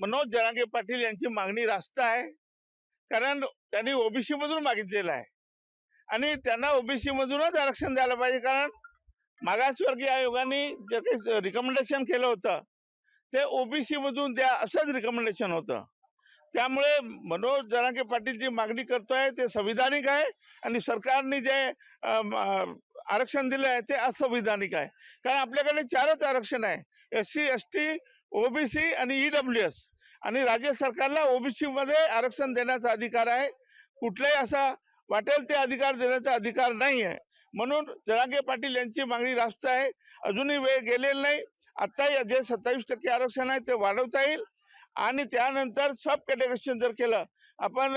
मनोज जरांगे पाटील यांची मागणी रास्त आहे. कारण त्यांनी ओबीसी मधून मागितलेलं आहे. आणि त्यांना ओबीसी मधूनच आरक्षण द्यायला पाहिजे. कारण मागासवर्गीय आयोगाने जे काही रिकमेंडेशन केलं होतं ते ओबीसी मधून द्या असंच रिकमेंडेशन होतं. त्यामुळे मनोज जरांगे पाटील जी मागणी करतोय ते संविधानिक आहे. आणि सरकारने जे आरक्षण दिलं आहे ते असंविधानिक आहे. कारण आपल्याकडे चारच आरक्षण आहे. S C S T OBC आणि ईडब्ल्यू एस आणि राज्य सरकारला ओबीसी मध्ये आरक्षण देण्याचा अधिकार आहे. कुठलाही असा वाटेल ते अधिकार देण्याचा अधिकार नाही आहे. म्हणून जरांगे पाटील यांची मागणी रास्त आहे. अजूनही वेळ गेलेला नाही. आत्ताही या जे सत्तावीस टक्के आरक्षण आहे ते वाढवता येईल. आणि त्यानंतर सब कॅटेगरीशन जर केलं आपण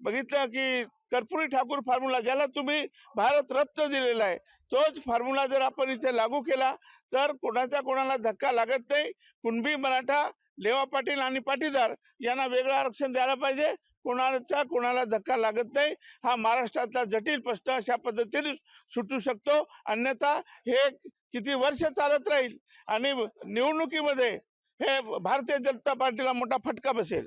बघितलं की कर्पुरी ठाकूर फॉर्म्युला ज्याला तुम्ही भारत रत्न दिलेला आहे तोच फॉर्म्युला जर आपण इथे लागू केला तर कोणाचा कोणाला धक्का लागत नाही. कुणबी मराठा लेवा पाटील आणि पाटीदार यांना वेगळं आरक्षण द्यायला पाहिजे. कोणाचा कोणाला धक्का लागत नाही. हा महाराष्ट्रातला जटिल प्रश्न अशा पद्धतीने सुटू शकतो. अन्यथा हे किती वर्ष चालत राहील आणि निवडणुकीमध्ये हे भारतीय जनता पार्टीला मोठा फटका बसेल.